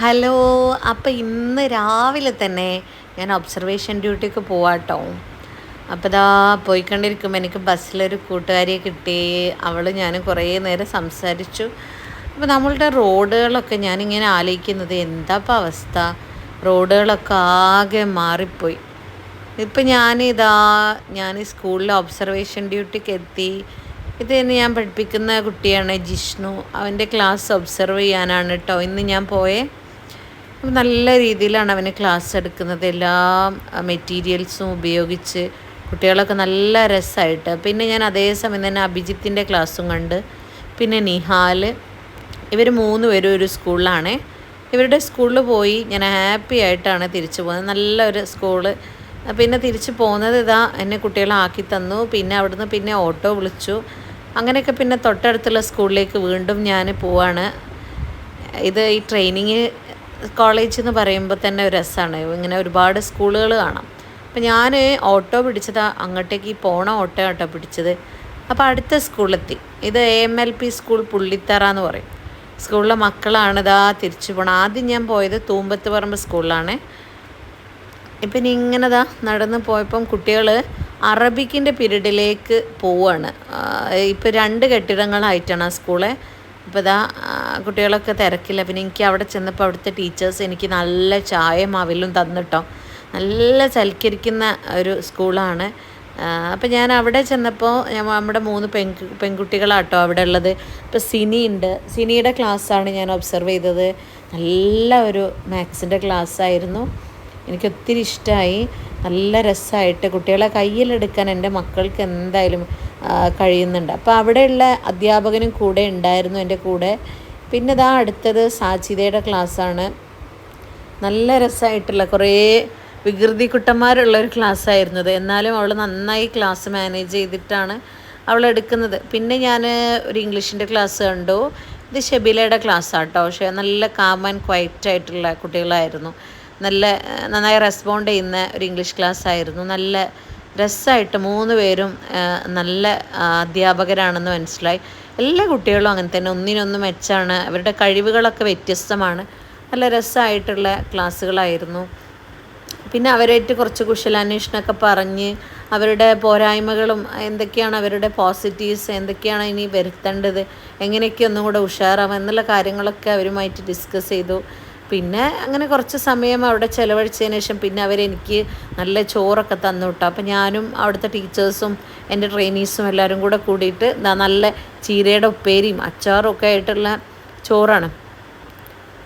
Hello അപ്പോൾ ഇന്ന് രാവിലെ തന്നെ ഞാൻ ഒബ്സർവേഷൻ ഡ്യൂട്ടിക്ക് പോവാട്ടോ. അപ്പോൾ ഇതാ പോയിക്കൊണ്ടിരിക്കുമ്പോൾ എനിക്ക് ബസ്സിലൊരു കൂട്ടുകാരിയെ കിട്ടി. അവൾ ഞാൻ കുറേ നേരം സംസാരിച്ചു. അപ്പോൾ നമ്മളുടെ റോഡുകളൊക്കെ ഞാനിങ്ങനെ ആലോചിക്കുന്നത് എന്താ ഇപ്പോൾ അവസ്ഥ? റോഡുകളൊക്കെ ആകെ മാറിപ്പോയി. ഇപ്പം ഞാനിതാ ഞാൻ സ്കൂളിൽ ഒബ്സർവേഷൻ ഡ്യൂട്ടിക്ക് എത്തി. ഇത് തന്നെ ഞാൻ പഠിപ്പിക്കുന്ന കുട്ടിയാണ് ജിഷ്ണു. അവന്റെ ക്ലാസ് ഒബ്സർവ് ചെയ്യാനാണ് കേട്ടോ ഇന്ന് ഞാൻ പോയേ. അപ്പം നല്ല രീതിയിലാണ് അവന് ക്ലാസ് എടുക്കുന്നത്. എല്ലാ മെറ്റീരിയൽസും ഉപയോഗിച്ച് കുട്ടികളൊക്കെ നല്ല രസമായിട്ട്. പിന്നെ ഞാൻ അതേ സമയം തന്നെ അഭിജിത്തിന്റെ ക്ലാസ്സും കണ്ട്. പിന്നെ നിഹാൽ ഇവർ മൂന്ന് പേരും ഒരു സ്കൂളിലാണ്. ഇവരുടെ സ്കൂളിൽ പോയി ഞാൻ ഹാപ്പി ആയിട്ടാണ് തിരിച്ചു പോകുന്നത്. നല്ലൊരു സ്കൂൾ. പിന്നെ തിരിച്ചു പോകുന്നത് ഇതാ എന്നെ കുട്ടികളാക്കി തന്നു. പിന്നെ അവിടുന്ന് പിന്നെ ഓട്ടോ വിളിച്ചു. അങ്ങനെയൊക്കെ പിന്നെ തൊട്ടടുത്തുള്ള സ്കൂളിലേക്ക് വീണ്ടും ഞാൻ പോവാണ്. ഇത് ഈ ട്രെയിനിങ് കോളേജ് എന്ന് പറയുമ്പോൾ തന്നെ ഒരു രസമാണ്. ഇങ്ങനെ ഒരുപാട് സ്കൂളുകൾ കാണാം. അപ്പം ഞാൻ ഓട്ടോ പിടിച്ചത് അങ്ങോട്ടേക്ക് പോണ ഓട്ടോ ആട്ടോ പിടിച്ചത്. അപ്പോൾ അടുത്ത സ്കൂളിലെത്തി. ഇത് A M L P school Pullithara എന്ന് പറയും. സ്കൂളിലെ മക്കളാണ് ഇതാ തിരിച്ചു പോകണം ആദ്യം ഞാൻ പോയത് തൂമ്പത്ത് പറമ്പ് സ്കൂളിലാണ്. ഇപ്പം ഇനി ഇങ്ങനെ ദാ നടന്ന് പോയപ്പം കുട്ടികൾ അറബിക്കിന്റെ പീരീഡിലേക്ക് പോവുകയാണ് ഇപ്പോൾ രണ്ട് കെട്ടിടങ്ങളായിട്ടാണ് ആ സ്കൂളെ. ഇപ്പം ഇതാ കുട്ടികളൊക്കെ തിരക്കില്ല. പിന്നെ എനിക്ക് അവിടെ ചെന്നപ്പോൾ അവിടുത്തെ ടീച്ചേഴ്സ് എനിക്ക് നല്ല ചായയും അവിലും തന്നിട്ടോ. നല്ല സൽക്കരിക്കുന്ന ഒരു സ്കൂളാണ് അപ്പം ഞാൻ അവിടെ ചെന്നപ്പോൾ നമ്മുടെ മൂന്ന് പെൺ പെൺകുട്ടികളാട്ടോ അവിടെ ഉള്ളത്. ഇപ്പോൾ സിനി ഉണ്ട്. സിനിയുടെ ക്ലാസ്സാണ് ഞാൻ ഒബ്സർവ് ചെയ്തത്. നല്ല ഒരു മാത്സിന്റെ ക്ലാസ്സായിരുന്നു എനിക്ക് ഒത്തിരി ഇഷ്ടമായി നല്ല രസമായിട്ട് കുട്ടികളെ കയ്യിലെടുക്കാൻ എന്റെ മക്കൾക്ക് എന്തായാലും കഴിയുന്നുണ്ട്. അപ്പോൾ അവിടെയുള്ള അധ്യാപകനും കൂടെ ഉണ്ടായിരുന്നു എന്റെ കൂടെ. പിന്നെ ഇതാ അടുത്തത് സാജിതയുടെ ക്ലാസ്സാണ്. നല്ല രസമായിട്ടുള്ള കുറേ വികൃതി കുട്ടന്മാരുള്ള ഒരു ക്ലാസ് ആയിരുന്നത് എന്നാലും അവൾ നന്നായി ക്ലാസ് മാനേജ് ചെയ്തിട്ടാണ് അവൾ എടുക്കുന്നത്. പിന്നെ ഞാൻ ഒരു ഇംഗ്ലീഷിന്റെ ക്ലാസ് കണ്ടു. ഇത് ഷെബിലയുടെ ക്ലാസ് ആട്ടോ പക്ഷേ നല്ല കാം ആൻഡ് ക്വയറ്റ് ആയിട്ടുള്ള കുട്ടികളായിരുന്നു. നല്ല നന്നായി റെസ്പോണ്ട് ചെയ്യുന്ന ഒരു ഇംഗ്ലീഷ് ക്ലാസ് ആയിരുന്നു നല്ല രസമായിട്ട് മൂന്ന് പേരും നല്ല അധ്യാപകരാണെന്ന് മനസ്സിലായി. എല്ലാ കുട്ടികളും അങ്ങനെ തന്നെ. ഒന്നിനൊന്ന് മെച്ചാണ്. അവരുടെ കഴിവുകളൊക്കെ വ്യത്യസ്തമാണ്. നല്ല രസമായിട്ടുള്ള ക്ലാസ്സുകളായിരുന്നു. പിന്നെ അവരായിട്ട് കുറച്ച് കുശലാന്വേഷണമൊക്കെ പറഞ്ഞ് അവരുടെ പോരായ്മകളും എന്തൊക്കെയാണ് അവരുടെ പോസിറ്റീവ്സ് എന്തൊക്കെയാണ് ഇനി വരുത്തേണ്ടത് എങ്ങനെയൊക്കെ ഒന്നും കൂടെ ഉഷാറാവുക എന്നുള്ള കാര്യങ്ങളൊക്കെ അവരുമായിട്ട് ഡിസ്കസ് ചെയ്തു. പിന്നെ അങ്ങനെ കുറച്ച് സമയം അവിടെ ചിലവഴിച്ചതിന് ശേഷം പിന്നെ അവരെനിക്ക് നല്ല ചോറൊക്കെ തന്നു വിട്ടു അപ്പം ഞാനും അവിടുത്തെ ടീച്ചേഴ്സും എന്റെ ട്രെയിനീസും എല്ലാവരും കൂടെ കൂടിയിട്ട് നല്ല ചീരയുടെ ഉപ്പേരിയും അച്ചാറും ഒക്കെ ആയിട്ടുള്ള ചോറാണ്.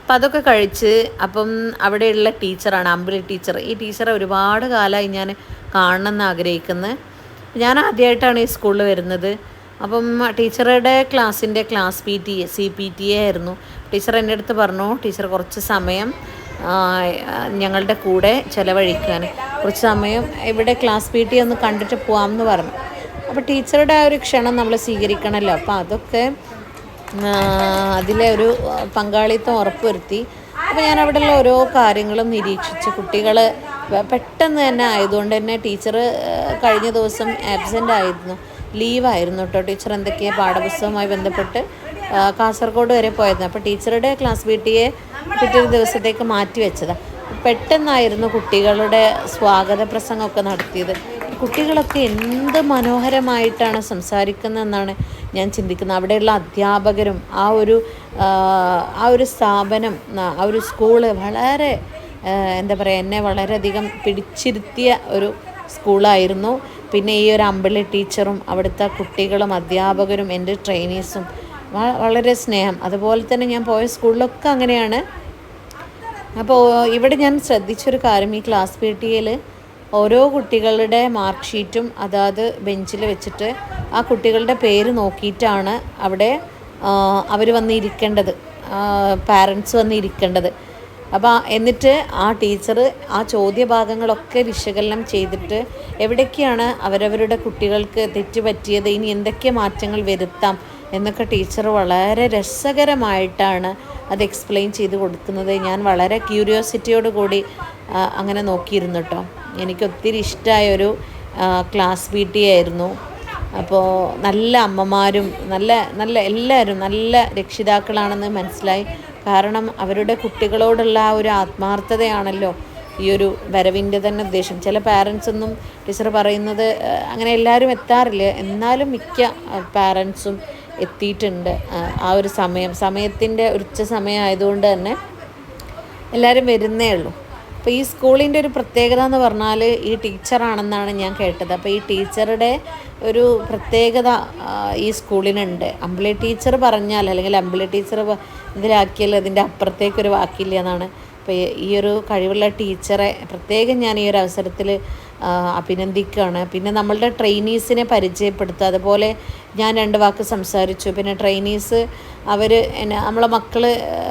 അപ്പം അതൊക്കെ കഴിച്ച് അപ്പം അവിടെയുള്ള ടീച്ചറാണ് അമ്പിളി ടീച്ചർ. ഈ ടീച്ചറെ ഒരുപാട് കാലമായി ഞാൻ കാണണമെന്ന് ആഗ്രഹിക്കുന്നത് ഞാൻ ആദ്യമായിട്ടാണ് ഈ സ്കൂളിൽ വരുന്നത്. അപ്പം ടീച്ചറുടെ ക്ലാസ്സിന്റെ class P T A C P T A ആയിരുന്നു. ടീച്ചർ എന്റെ അടുത്ത് പറഞ്ഞു ടീച്ചർ കുറച്ച് സമയം ഞങ്ങളുടെ കൂടെ ചിലവഴിക്കാൻ. കുറച്ച് സമയം ഇവിടെ ക്ലാസ് പി ടി ഒന്ന് കണ്ടിട്ട് പോകാമെന്ന് പറഞ്ഞു. അപ്പോൾ ടീച്ചറുടെ ആ ഒരു ക്ഷണം നമ്മൾ സ്വീകരിക്കണമല്ലോ. അപ്പോൾ അതൊക്കെ അതിലെ ഒരു പങ്കാളിത്തം ഉറപ്പുവരുത്തി. അപ്പോൾ ഞാൻ അവിടെയുള്ള ഓരോ കാര്യങ്ങളും നിരീക്ഷിച്ച് കുട്ടികൾ പെട്ടെന്ന് തന്നെ ആയതുകൊണ്ട് തന്നെ ടീച്ചർ കഴിഞ്ഞ ദിവസം ആബ്സെന്റ് ആയിരുന്നു. ലീവായിരുന്നു കേട്ടോ ടീച്ചർ എന്തൊക്കെയാണ് പാഠപുസ്തകവുമായി ബന്ധപ്പെട്ട് കാസർഗോഡ് വരെ പോയിരുന്നു അപ്പോൾ ടീച്ചറുടെ ക്ലാസ് വീട്ടിയെ പിറ്റേ ദിവസത്തേക്ക് മാറ്റി വെച്ചതാണ് പെട്ടെന്നായിരുന്നു കുട്ടികളുടെ സ്വാഗത പ്രസംഗമൊക്കെ നടത്തിയത്. കുട്ടികളൊക്കെ എന്ത് മനോഹരമായിട്ടാണ് സംസാരിക്കുന്നതെന്നാണ് ഞാൻ ചിന്തിക്കുന്നത്. അവിടെയുള്ള അധ്യാപകരും ആ ഒരു ആ ഒരു സ്ഥാപനം ആ ഒരു സ്കൂൾ വളരെ എന്താ പറയുക എന്നെ വളരെയധികം പിടിച്ചിരുത്തിയ ഒരു സ്കൂളായിരുന്നു. പിന്നെ ഈ ഒരു അമ്പിളി ടീച്ചറും അവിടുത്തെ കുട്ടികളും അധ്യാപകരും എന്റെ ട്രെയിനീസും വളരെ സ്നേഹം. അതുപോലെ തന്നെ ഞാൻ പോയ സ്കൂളിലൊക്കെ അങ്ങനെയാണ്. അപ്പോൾ ഇവിടെ ഞാൻ ശ്രദ്ധിച്ചൊരു കാര്യം. ഈ ക്ലാസ് പി ടി എയിൽ ഓരോ കുട്ടികളുടെ മാർക്ക് ഷീറ്റും അതാത് ബെഞ്ചിൽ വെച്ചിട്ട് ആ കുട്ടികളുടെ പേര് നോക്കിയിട്ടാണ് അവിടെ അവർ വന്നിരിക്കേണ്ടത്. പാരൻസ് വന്നിരിക്കേണ്ടത്. അപ്പോൾ എന്നിട്ട് ആ ടീച്ചർ ആ ചോദ്യഭാഗങ്ങളൊക്കെ വിശകലനം ചെയ്തിട്ട് എവിടേക്കാണ് അവരവരുടെ കുട്ടികൾക്ക് തെറ്റുപറ്റിയത് ഇനി എന്തൊക്കെ മാറ്റങ്ങൾ വരുത്താം എന്നൊക്കെ ടീച്ചർ വളരെ രസകരമായിട്ടാണ് അത് എക്സ്പ്ലെയിൻ ചെയ്ത് കൊടുക്കുന്നത്. ഞാൻ വളരെ ക്യൂരിയോസിറ്റിയോട് കൂടി അങ്ങനെ നോക്കിയിരുന്നു കേട്ടോ എനിക്ക് ഒത്തിരി ഇഷ്ടമായൊരു ക്ലാസ് പി ടി ആയിരുന്നു. അപ്പോൾ നല്ല അമ്മമാരും നല്ല നല്ല എല്ലാവരും നല്ല രക്ഷിതാക്കളാണെന്ന് മനസ്സിലായി. കാരണം അവരുടെ കുട്ടികളോടുള്ള ആ ഒരു ആത്മാർത്ഥതയാണല്ലോ ഈ ഒരു വരവിന്റെ തന്നെ ഉദ്ദേശം. ചില പാരൻസ് ഒന്നും ടീച്ചർ പറയുന്നത് അങ്ങനെ എല്ലാവരും എത്താറില്ല. എന്നാലും മിക്ക പാരൻസും എത്തിയിട്ടുണ്ട് ആ, ഒരു സമയം. സമയത്തിന്റെ ഉച്ച സമയം ആയതുകൊണ്ട് തന്നെ എല്ലാവരും വരുന്നേ ഉള്ളൂ. അപ്പോൾ ഈ സ്കൂളിന്റെ ഒരു പ്രത്യേകത എന്ന് പറഞ്ഞാൽ ഈ ടീച്ചറാണെന്നാണ് ഞാൻ കേട്ടത്. അപ്പോൾ ഈ ടീച്ചറുടെ ഒരു പ്രത്യേകത ഈ സ്കൂളിനുണ്ട്. അമ്പിളി ടീച്ചർ പറഞ്ഞാൽ അല്ലെങ്കിൽ അമ്പിളി ടീച്ചർ ഇതിലാക്കിയാൽ അതിന്റെ അപ്പുറത്തേക്കൊരു വാക്കില്ല എന്നാണ് അപ്പോൾ ഈ- ഒരു കഴിവുള്ള ടീച്ചറെ പ്രത്യേകം ഞാൻ ഈ ഒരു അവസരത്തിൽ അഭിനന്ദിക്കുകയാണ്. പിന്നെ നമ്മളുടെ ട്രെയിനീസിനെ പരിചയപ്പെടുത്തുക. അതുപോലെ ഞാൻ രണ്ട് വാക്ക് സംസാരിച്ചു. പിന്നെ ട്രെയിനീസ് അവർ എന്നെ നമ്മളെ മക്കൾ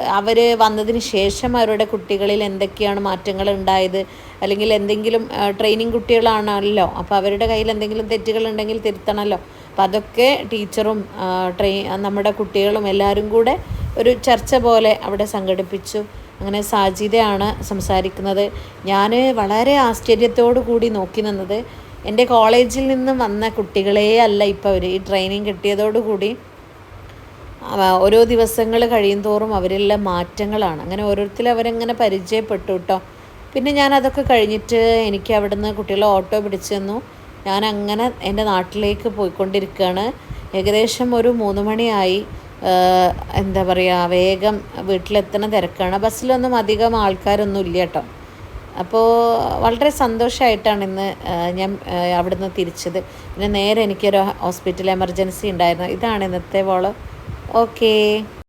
അവർ വന്നതിന് ശേഷം അവരുടെ കുട്ടികളിൽ എന്തൊക്കെയാണ് മാറ്റങ്ങൾ ഉണ്ടായത്? അല്ലെങ്കിൽ എന്തെങ്കിലും ട്രെയിനിങ് കുട്ടികളാണല്ലോ. അപ്പോൾ അവരുടെ കയ്യിൽ എന്തെങ്കിലും തെറ്റുകളുണ്ടെങ്കിൽ തിരുത്തണമല്ലോ അപ്പോൾ അതൊക്കെ ടീച്ചറും ട്രെയിൻ നമ്മുടെ കുട്ടികളും എല്ലാവരും കൂടെ ഒരു ചർച്ച പോലെ അവിടെ സംഘടിപ്പിച്ചു. അങ്ങനെ സാജിദയാണ് സംസാരിക്കുന്നത്. ഞാൻ വളരെ ആശ്ചര്യത്തോടു കൂടി നോക്കി നിന്നത്. എന്റെ കോളേജിൽ നിന്ന് വന്ന കുട്ടികളേ അല്ല ഇപ്പോൾ അവർ ഈ ട്രെയിനിങ് കിട്ടിയതോടുകൂടി കൂടി ഓരോ ദിവസങ്ങൾ കഴിയും തോറും അവരെല്ലാം മാറ്റങ്ങളാണ്. അങ്ങനെ ഓരോരുത്തർ അവരങ്ങനെ പരിചയപ്പെട്ടു കേട്ടോ പിന്നെ ഞാൻ അതൊക്കെ കഴിഞ്ഞിട്ട് എനിക്ക് അവിടുന്ന് കുട്ടികളെ ഓട്ടോ പിടിച്ചു തന്നു. ഞാൻ അങ്ങനെ എന്റെ നാട്ടിലേക്ക് പോയിക്കൊണ്ടിരിക്കുകയാണ്. ഏകദേശം ഒരു മൂന്ന് മണിയായി. എന്താ പറയുക വേഗം വീട്ടിലെത്തണ തിരക്കാണ്. ബസ്സിലൊന്നും അധികം ആൾക്കാരൊന്നും ഇല്ല കേട്ടോ. അപ്പോൾ വളരെ സന്തോഷമായിട്ടാണ് ഇന്ന് ഞാൻ അവിടുന്ന് തിരിച്ചത്. പിന്നെ നേരെ എനിക്കൊരു ഹോസ്പിറ്റൽ എമർജൻസി ഉണ്ടായിരുന്നു. ഇതാണ് ഇന്നത്തെ വോൾ. ഓക്കേ.